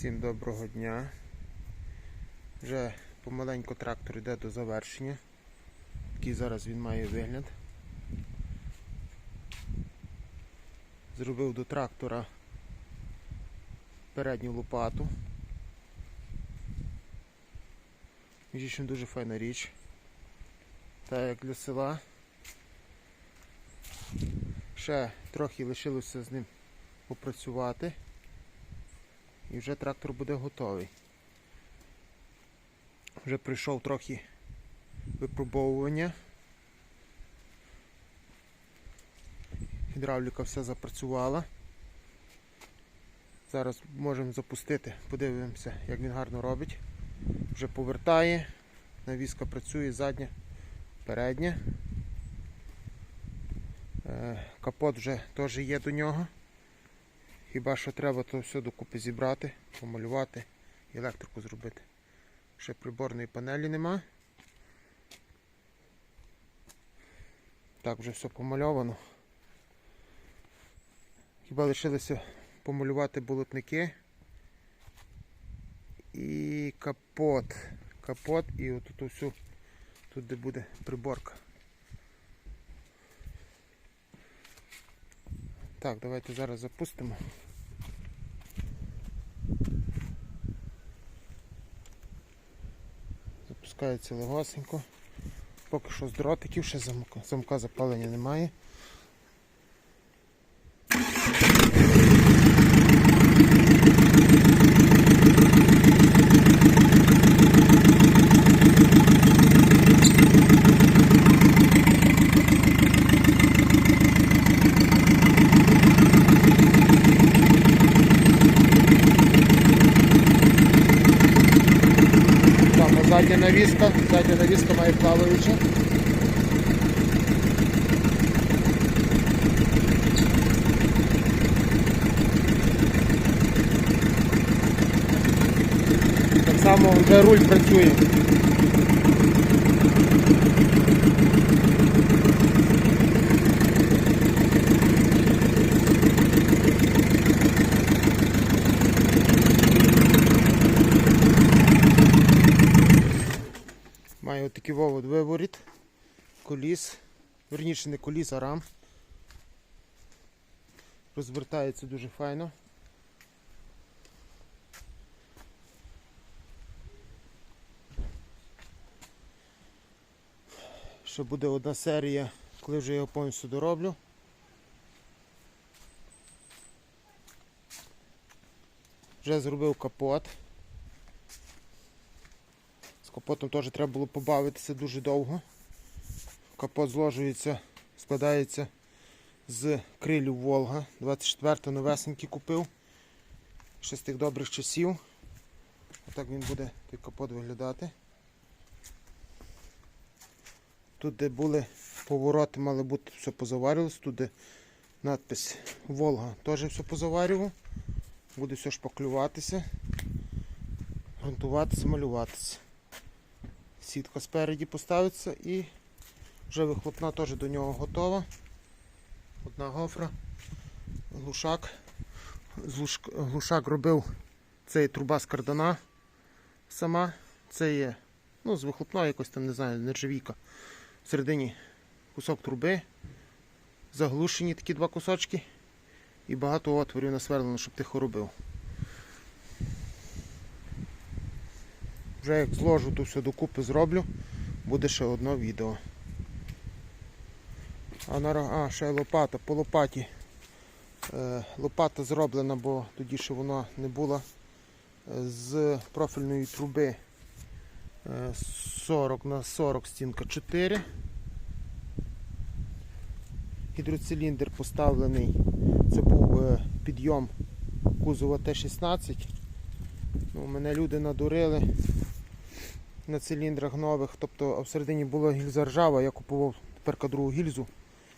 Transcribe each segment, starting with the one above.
Всім доброго дня. Вже помаленьку трактор йде до завершення. Такий зараз він має вигляд. Зробив до трактора передню лопату. Між дуже файна річ. Так як для села. Ще трохи лишилося з ним попрацювати і вже трактор буде готовий. Вже прийшов трохи випробовування. Гідравліка все запрацювала. Зараз можемо запустити, подивимося, як він гарно робить. Вже повертає, навіска працює задня, передня. Е, Капот вже теж є до нього. Хіба що треба то все докупи зібрати, помалювати і електрику зробити. Ще приборної панелі нема. Так, вже все помальовано. Хіба лишилося помалювати болотники і капот. Капот і отут всю, тут де буде приборка. Так, давайте зараз запустимо. Запускається легосенько. Поки що з дротиків, ще замка, замка запалення немає. Там а задня навіска, задня навіска має плаваюча. Так само вже руль працює. Має отакий вовод виворіт, коліс, верніше не коліс, а рам. Розвертається дуже файно. Ще буде одна серія, коли вже його повністю дороблю. Вже зробив капот. Капотом теж треба було побавитися дуже довго. Капот зложується, складається з крилів Волга. 24 новесенький купив. Ще з тих добрих часів. Отак він буде той капот виглядати. Тут, де були повороти, мали бути все позаварювалося. Тут де надпис Волга теж все позаварював. Буде все шпаклюватися, грунтуватися, малюватися. Сітка спереді поставиться і вже вихлопна теж до нього готова. Одна гофра, глушак. Глушак робив цей труба з кардана сама. Це є ну, з вихлопної якось там, не знаю, нержавійка. Всередині кусок труби, заглушені такі два кусочки і багато отворів насверлено, щоб тихо робив. Вже як зложу то все докупи зроблю, буде ще одне відео. А, на, а ще лопата. По лопаті. Е, лопата зроблена, бо тоді ще вона не була е, з профільної труби е, 40 на 40 стінка 4. Гідроциліндр поставлений. Це був е, підйом кузова Т-16. Ну, мене люди надурили на циліндрах нових, тобто а всередині була гільза ржава, я купував тепер другу гільзу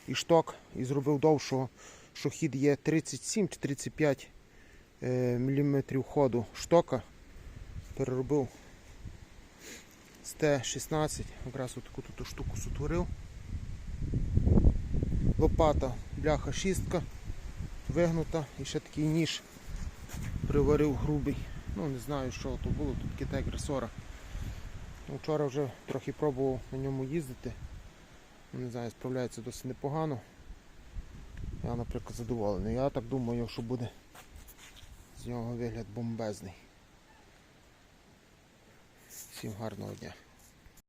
і шток і зробив довшого, що хід є 37 чи 35 е, мм ходу штока. Переробив з Т-16, якраз таку тут штуку сотворив. Лопата, бляха шістка, вигнута і ще такий ніж приварив грубий. Ну, не знаю, що то було, тут китай кресора. Ну, Вчора вже трохи пробував на ньому їздити. Ну, Не знаю, справляється досить непогано. Я, наприклад, задоволений. Я так думаю, що буде з нього вигляд бомбезний. Всім гарного дня.